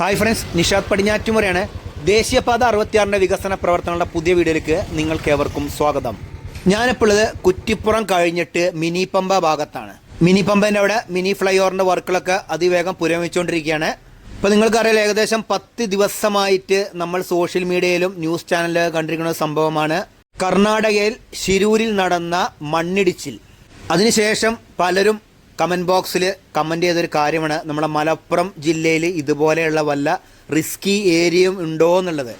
Hi friends Nishad പടിഞ്ഞാറ്റുമുറയാണ്. ദേശീയപാത അറുപത്തിയാറിന്റെ വികസന പ്രവർത്തനങ്ങളുടെ പുതിയ വീഡിയോയിലേക്ക് നിങ്ങൾക്ക് ഏവർക്കും സ്വാഗതം. ഞാനിപ്പോഴത് കുറ്റിപ്പുറം കഴിഞ്ഞിട്ട് മിനി പമ്പ ഭാഗത്താണ്. മിനി പമ്പേന്റെ അവിടെ മിനി ഫ്ലൈ ഓവറിന്റെ വർക്കുകളൊക്കെ അതിവേഗം പുരോഗമിച്ചുകൊണ്ടിരിക്കുകയാണ്. ഇപ്പോൾ നിങ്ങൾക്കറിയാം ഏകദേശം പത്ത് ദിവസമായിട്ട് നമ്മൾ സോഷ്യൽ മീഡിയയിലും ന്യൂസ് ചാനലിൽ കണ്ടിരിക്കുന്ന സംഭവമാണ്. കർണാടകയിൽ ശിരൂരിൽ നടന്ന മണ്ണിടിച്ചിൽ. അതിനുശേഷം പലരും കമന്റ് ബോക്സിൽ കമന്റ് ചെയ്തൊരു കാര്യമാണ്. നമ്മുടെ മലപ്പുറം ജില്ലയിൽ ഇതുപോലെയുള്ള വല്ല റിസ്കി ഏരിയയും ഉണ്ടോ എന്നുള്ളത്.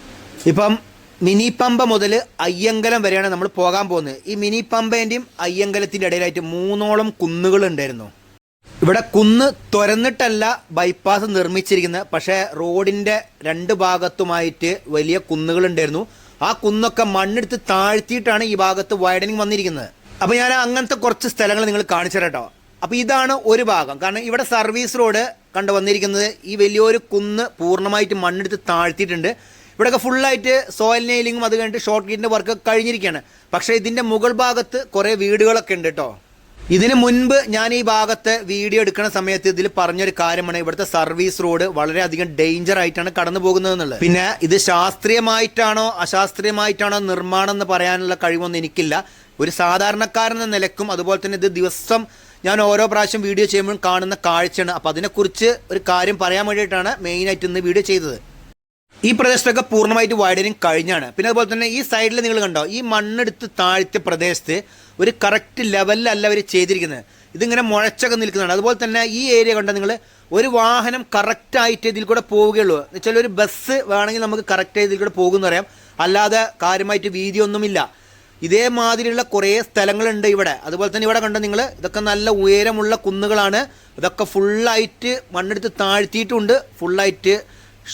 ഇപ്പം മിനി പമ്പ മുതൽ അയ്യങ്കലം വരെയാണ് നമ്മൾ പോകാൻ പോകുന്നത്. ഈ മിനി പമ്പേന്റെയും അയ്യങ്കലത്തിന്റെ ഇടയിലായിട്ട് മൂന്നോളം കുന്നുകൾ ഉണ്ടായിരുന്നു. ഇവിടെ കുന്ന് തുരന്നിട്ടല്ല ബൈപ്പാസ് നിർമ്മിച്ചിരിക്കുന്നത്. പക്ഷേ റോഡിന്റെ രണ്ട് ഭാഗത്തുമായിട്ട് വലിയ കുന്നുകൾ ഉണ്ടായിരുന്നു. ആ കുന്നൊക്കെ മണ്ണെടുത്ത് താഴ്ത്തിയിട്ടാണ് ഈ ഭാഗത്ത് വൈഡനിങ് വന്നിരിക്കുന്നത്. അപ്പോൾ ഞാൻ അങ്ങനത്തെ കുറച്ച് സ്ഥലങ്ങൾ നിങ്ങൾ കാണിച്ചു തരാം കേട്ടോ അപ്പോൾ ഇതാണ് ഒരു ഭാഗം. കാരണം ഇവിടെ സർവീസ് റോഡ് കണ്ടു വന്നിരിക്കുന്നത് ഈ വലിയൊരു കുന്ന് പൂർണമായിട്ട് മണ്ണെടുത്ത് താഴ്ത്തിയിട്ടുണ്ട്. ഇവിടെയൊക്കെ ഫുള്ളായിട്ട് സോയിൽ നെയിലിങ്ങും അത് കഴിഞ്ഞിട്ട് ഷോർട്ട് ഗീറ്റിന്റെ വർക്ക് കഴിഞ്ഞിരിക്കുകയാണ്. പക്ഷേ ഇതിന്റെ മുകൾ ഭാഗത്ത് കുറേ വീടുകളൊക്കെ ഉണ്ട് കേട്ടോ ഇതിന് മുൻപ് ഞാൻ ഈ ഭാഗത്തെ വീഡിയോ എടുക്കുന്ന സമയത്ത് ഇതിൽ പറഞ്ഞൊരു കാര്യമാണ്. ഇവിടുത്തെ സർവീസ് റോഡ് വളരെയധികം ഡേഞ്ചർ ആയിട്ടാണ് കടന്നു പോകുന്നത് എന്നുള്ളത്. പിന്നെ ഇത് ശാസ്ത്രീയമായിട്ടാണോ അശാസ്ത്രീയമായിട്ടാണോ നിർമ്മാണം എന്ന് പറയാനുള്ള കഴിവൊന്നും എനിക്കില്ല. ഒരു സാധാരണക്കാരൻ എന്ന നിലക്കും അതുപോലെ തന്നെ ഇത് ദിവസം ഞാൻ ഓരോ പ്രാവശ്യം വീഡിയോ ചെയ്യുമ്പോഴും കാണുന്ന കാഴ്ചയാണ്. അപ്പോൾ അതിനെക്കുറിച്ച് ഒരു കാര്യം പറയാൻ വേണ്ടിയിട്ടാണ് മെയിനായിട്ട് ഇന്ന് വീഡിയോ ചെയ്തത്. ഈ പ്രദേശത്തൊക്കെ പൂർണമായിട്ട് വൈഡനിങ് കഴിഞ്ഞാണ്. പിന്നെ അതുപോലെ തന്നെ ഈ സൈഡിൽ നിങ്ങൾ കണ്ടോ ഈ മണ്ണെടുത്ത് താഴ്ത്തിയ പ്രദേശത്ത് ഒരു കറക്റ്റ് ലെവലിലല്ല അവർ ചെയ്തിരിക്കുന്നത്. ഇതിങ്ങനെ മുഴച്ചൊക്കെ നിൽക്കുന്നതാണ്. അതുപോലെ തന്നെ ഈ ഏരിയ കണ്ട നിങ്ങൾ ഒരു വാഹനം കറക്റ്റായിട്ട് ഇതിൽ കൂടെ പോവുകയുള്ളൂ. എന്ന് വെച്ചാൽ ഒരു ബസ് വേണമെങ്കിൽ നമുക്ക് കറക്റ്റായി ഇതിൽ കൂടെ പോകുമെന്ന് പറയാം അല്ലാതെ കാര്യമായിട്ട് വീതിയൊന്നുമില്ല. ഇതേമാതിരിയുള്ള കുറേ സ്ഥലങ്ങളുണ്ട് ഇവിടെ. അതുപോലെ തന്നെ ഇവിടെ കണ്ടോ നിങ്ങൾ ഇതൊക്കെ നല്ല ഉയരമുള്ള കുന്നുകളാണ്. ഇതൊക്കെ ഫുള്ളായിട്ട് മണ്ണെടുത്ത് താഴ്ത്തിയിട്ടുണ്ട്. ഫുള്ളായിട്ട്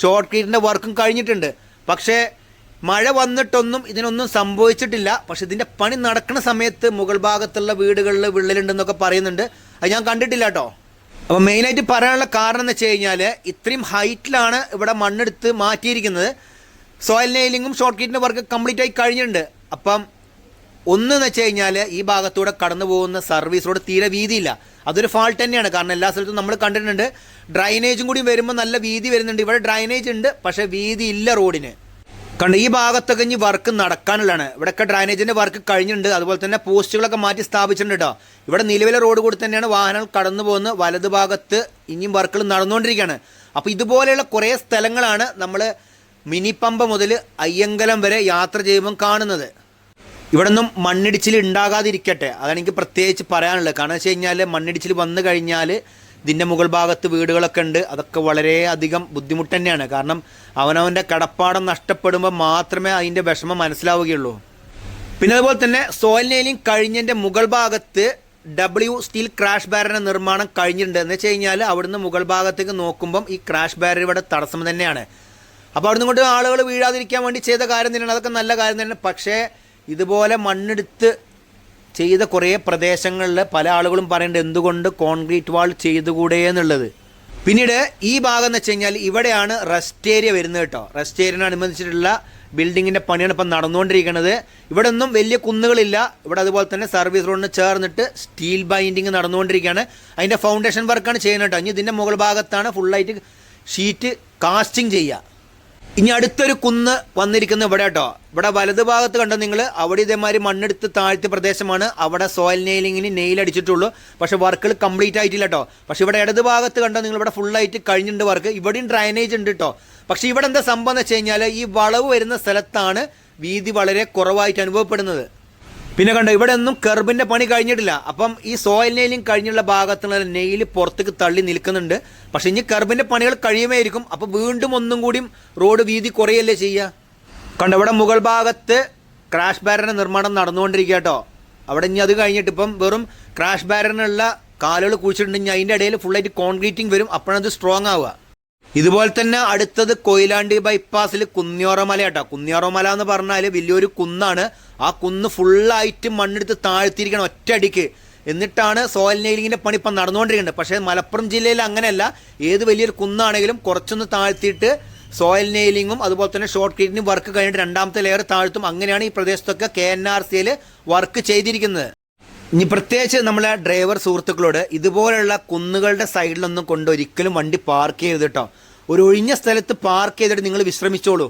ഷോർട്ട് വർക്കും കഴിഞ്ഞിട്ടുണ്ട്. പക്ഷേ മഴ വന്നിട്ടൊന്നും ഇതിനൊന്നും സംഭവിച്ചിട്ടില്ല. പക്ഷെ ഇതിന്റെ പണി നടക്കുന്ന സമയത്ത് മുകൾ ഭാഗത്തുള്ള വീടുകളിൽ വിള്ളലുണ്ടെന്നൊക്കെ പറയുന്നുണ്ട്. അത് ഞാൻ കണ്ടിട്ടില്ല കേട്ടോ. അപ്പോൾ മെയിനായിട്ട് പറയാനുള്ള കാരണം എന്ന് വെച്ച് കഴിഞ്ഞാൽ ഇത്രയും ഹൈറ്റിലാണ് ഇവിടെ മണ്ണെടുത്ത് മാറ്റിയിരിക്കുന്നത്. സോയിൽ നെയിലിങ്ങും ഷോർട്ട് കീറ്റിന്റെ വർക്ക് കംപ്ലീറ്റ് ആയി കഴിഞ്ഞിട്ടുണ്ട്. അപ്പം ഒന്ന് എന്ന് വെച്ച് കഴിഞ്ഞാൽ ഈ ഭാഗത്തൂടെ കടന്നു പോകുന്ന സർവീസ് റോഡ് തീരെ വീതിയില്ല. അതൊരു ഫാൾട്ട് തന്നെയാണ്. കാരണം എല്ലാ സ്ഥലത്തും നമ്മൾ കണ്ടിട്ടുണ്ട്. ഡ്രൈനേജും കൂടി വരുമ്പോൾ നല്ല വീതി വരുന്നുണ്ട്. ഇവിടെ ഡ്രൈനേജ് ഉണ്ട്. പക്ഷേ വീതി ഇല്ല റോഡിന് കണ്ട് ഈ ഭാഗത്തൊക്കെ ഇനി വർക്ക് നടക്കാനുള്ളതാണ്. ഇവിടെയൊക്കെ ഡ്രൈനേജിന്റെ വർക്ക് കഴിഞ്ഞിട്ടുണ്ട്. അതുപോലെ തന്നെ പോസ്റ്റുകളൊക്കെ മാറ്റി സ്ഥാപിച്ചിട്ടുണ്ട് കേട്ടോ ഇവിടെ നിലവിലെ റോഡ് കൂടി തന്നെയാണ് വാഹനങ്ങൾ കടന്നു പോകുന്ന വലത് ഭാഗത്ത് ഇനിയും വർക്കുകൾ നടന്നുകൊണ്ടിരിക്കുകയാണ്. അപ്പോൾ ഇതുപോലെയുള്ള കുറേ സ്ഥലങ്ങളാണ് നമ്മൾ മിനി പമ്പ മുതൽ അയ്യങ്കലം വരെ യാത്ര ചെയ്യുമ്പം കാണുന്നത്. ഇവിടെ നിന്നും മണ്ണിടിച്ചിൽ ഉണ്ടാകാതിരിക്കട്ടെ. അതാണ് എനിക്ക് പ്രത്യേകിച്ച് പറയാനുള്ളത്. കാരണം വെച്ച് കഴിഞ്ഞാൽ മണ്ണിടിച്ചിൽ വന്നു കഴിഞ്ഞാൽ ഇതിന്റെ മുകൾ ഭാഗത്ത് വീടുകളൊക്കെ ഉണ്ട്. അതൊക്കെ വളരെ അധികം ബുദ്ധിമുട്ട് തന്നെയാണ്. കാരണം അവനവന്റെ കടപ്പാടം നഷ്ടപ്പെടുമ്പോൾ മാത്രമേ അതിന്റെ വിഷമം മനസ്സിലാവുകയുള്ളൂ. പിന്നെ അതുപോലെ തന്നെ സോയിൽ കഴിഞ്ഞതിന്റെ മുകൾ ഭാഗത്ത് ഡബ്ല്യു സ്റ്റീൽ ക്രാഷ് ബാരറിന്റെ നിർമ്മാണം കഴിഞ്ഞിട്ടുണ്ട്. എന്ന് വെച്ച് കഴിഞ്ഞാൽ അവിടുന്ന് മുകൾ ഭാഗത്തേക്ക് നോക്കുമ്പം ഈ ക്രാഷ് ബാരർ ഇവിടെ തടസ്സം തന്നെയാണ്. അപ്പോൾ അവിടുന്ന് കൊണ്ട് ആളുകൾ വീഴാതിരിക്കാൻ വേണ്ടി ചെയ്ത കാര്യം തന്നെയാണ്. അതൊക്കെ നല്ല കാര്യം തന്നെയാണ്. പക്ഷേ ഇതുപോലെ മണ്ണെടുത്ത് ചെയ്ത കുറേ പ്രദേശങ്ങളിൽ പല ആളുകളും പറയേണ്ടത് എന്തുകൊണ്ട് കോൺക്രീറ്റ് വാൾ ചെയ്തുകൂടെ എന്നുള്ളത്. പിന്നീട് ഈ ഭാഗം എന്ന് വെച്ച് കഴിഞ്ഞാൽ ഇവിടെയാണ് റെസ്റ്റ് ഏരിയ വരുന്നത് കേട്ടോ. റെസ്റ്റ് ഏരിയനനുബന്ധിച്ചിട്ടുള്ള ബിൽഡിങ്ങിന്റെ പണിയാണ് ഇപ്പം നടന്നുകൊണ്ടിരിക്കുന്നത് ഇവിടെ ഒന്നും വലിയ കുന്നുകളില്ല. ഇവിടെ അതുപോലെ തന്നെ സർവീസ് റോഡിന് ചേർന്നിട്ട് സ്റ്റീൽ ബൈൻഡിങ് നടന്നുകൊണ്ടിരിക്കുകയാണ്. അതിന്റെ ഫൗണ്ടേഷൻ വർക്കാണ് ചെയ്യുന്നത് കേട്ടോ. ഇനി ഇതിന്റെ മുകൾ ഭാഗത്താണ് ഫുള്ളായിട്ട് ഷീറ്റ് കാസ്റ്റിംഗ് ചെയ്യുക. ഇനി അടുത്തൊരു കുന്ന് വന്നിരിക്കുന്ന ഇവിടെ കേട്ടോ. ഇവിടെ വലത് ഭാഗത്ത് കണ്ടോ നിങ്ങൾ? അവിടെ ഇതേമാതിരി മണ്ണെടുത്ത് താഴ്ത്തിയ പ്രദേശമാണ്. അവിടെ സോയിൽ നെയിലിങ്ങിന് നെയിൽ അടിച്ചിട്ടുള്ളൂ. പക്ഷേ വർക്കുകൾ കംപ്ലീറ്റ് ആയിട്ടില്ല കേട്ടോ. പക്ഷെ ഇവിടെ ഇടത് ഭാഗത്ത് കണ്ടോ നിങ്ങൾ? ഇവിടെ ഫുള്ളായിട്ട് കഴിഞ്ഞിട്ടുണ്ട് വർക്ക് ഇവിടെയും ഡ്രൈനേജ് ഉണ്ട് കേട്ടോ. പക്ഷെ ഇവിടെ എന്താ സംഭവം എന്ന് വെച്ച് കഴിഞ്ഞാൽ ഈ വളവ് വരുന്ന സ്ഥലത്താണ് വീതി വളരെ കുറവായിട്ട് അനുഭവപ്പെടുന്നത്. പിന്നെ കണ്ടോ ഇവിടെ ഒന്നും കെർബിന്റെ പണി കഴിഞ്ഞിട്ടില്ല. അപ്പം ഈ സോയിൽ നെയിലിംഗ് കഴിഞ്ഞുള്ള ഭാഗത്തുള്ള നെയിൽ പുറത്തേക്ക് തള്ളി നിൽക്കുന്നുണ്ട്. പക്ഷെ ഇനി കെർബിന്റെ പണികൾ കഴിയുമായിരിക്കും. അപ്പോൾ വീണ്ടും ഒന്നും കൂടിയും റോഡ് വീതി കുറയല്ലേ ചെയ്യുക കണ്ടോ ഇവിടെ മുകൾ ഭാഗത്ത് ക്രാഷ് ബാരറിന്റെ നിർമ്മാണം നടന്നുകൊണ്ടിരിക്കുക കേട്ടോ. അവിടെ ഇനി അത് കഴിഞ്ഞിട്ട് ഇപ്പം വെറും ക്രാഷ് ബാരറിനുള്ള കാലുകൾ കുഴിച്ചിട്ടുണ്ടെങ്കിൽ അതിന്റെ ഇടയിൽ ഫുള്ളായിട്ട് കോൺക്രീറ്റിംഗ് വരും. അപ്പോഴത് സ്ട്രോങ് ആവുക. ഇതുപോലെ തന്നെ അടുത്തത് കൊയിലാണ്ടി ബൈപ്പാസിൽ കുന്നിയോറമല കേട്ടോ കുന്നിയോറമല എന്ന് പറഞ്ഞാൽ വലിയൊരു കുന്നാണ്. ആ കുന്ന് ഫുള്ളായിട്ട് മണ്ണെടുത്ത് താഴ്ത്തിയിരിക്കണം ഒറ്റയടിക്ക്. എന്നിട്ടാണ് സോയിൽ നെയിലിങ്ങിന്റെ പണി ഇപ്പം നടന്നുകൊണ്ടിരിക്കുന്നത്. പക്ഷേ മലപ്പുറം ജില്ലയിൽ അങ്ങനെയല്ല. ഏത് വലിയൊരു കുന്നാണെങ്കിലും കുറച്ചൊന്ന് താഴ്ത്തിയിട്ട് സോയിൽ നെയിലിങ്ങും അതുപോലെ തന്നെ ഷോർട്ട് ക്രീറ്റിനും വർക്ക് കഴിഞ്ഞിട്ട് രണ്ടാമത്തെ ലെയർ താഴ്ത്തും. അങ്ങനെയാണ് ഈ പ്രദേശത്തൊക്കെ കെ എൻ ആർ സിയിൽ വർക്ക് ചെയ്തിരിക്കുന്നത്. ഇനി പ്രത്യേകിച്ച് നമ്മളെ ഡ്രൈവർ സുഹൃത്തുക്കളോട് ഇതുപോലുള്ള കുന്നുകളുടെ സൈഡിലൊന്നും കൊണ്ട് ഒരിക്കലും വണ്ടി പാർക്ക് ചെയ്യരുത് കേട്ടോ ഒരു ഒഴിഞ്ഞ സ്ഥലത്ത് പാർക്ക് ചെയ്തിട്ട് നിങ്ങൾ വിശ്രമിച്ചോളൂ.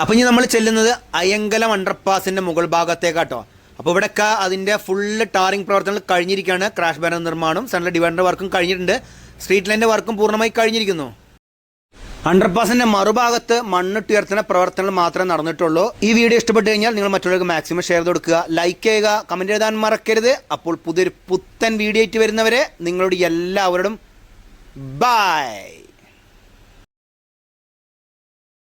അപ്പം ഇനി നമ്മൾ ചെല്ലുന്നത് അയങ്കലം അണ്ടർപാസിന്റെ മുകൾ ഭാഗത്തേക്കാട്ടോ അപ്പോൾ ഇവിടെയൊക്കെ അതിന്റെ ഫുള്ള് ടാറിംഗ് പ്രവർത്തനങ്ങൾ കഴിഞ്ഞിരിക്കുകയാണ്. ക്രാഷ് ബാനർ നിർമ്മാണം സെൻട്രൽ ഡിവൈഡർ വർക്കും കഴിഞ്ഞിട്ടുണ്ട്. സ്ട്രീറ്റ് ലൈന്റെ വർക്കും പൂർണമായി കഴിഞ്ഞിരിക്കുന്നു. അണ്ടർപാസിന്റെ മറുഭാഗത്ത് മണ്ണിട്ടുയർത്തുന്ന പ്രവർത്തനങ്ങൾ മാത്രമേ നടന്നിട്ടുള്ളൂ. ഈ വീഡിയോ ഇഷ്ടപ്പെട്ടു കഴിഞ്ഞാൽ നിങ്ങൾ മറ്റുള്ളവർക്ക് മാക്സിമം ഷെയർ കൊടുക്കുക. ലൈക്ക് ചെയ്യുക കമന്റ് എഴുതാൻ മറക്കരുത്. അപ്പോൾ പുതിയൊരു പുത്തൻ വീഡിയോ ആയിട്ട് വരുന്നവരെ നിങ്ങളോട് എല്ലാവരോടും ബൈ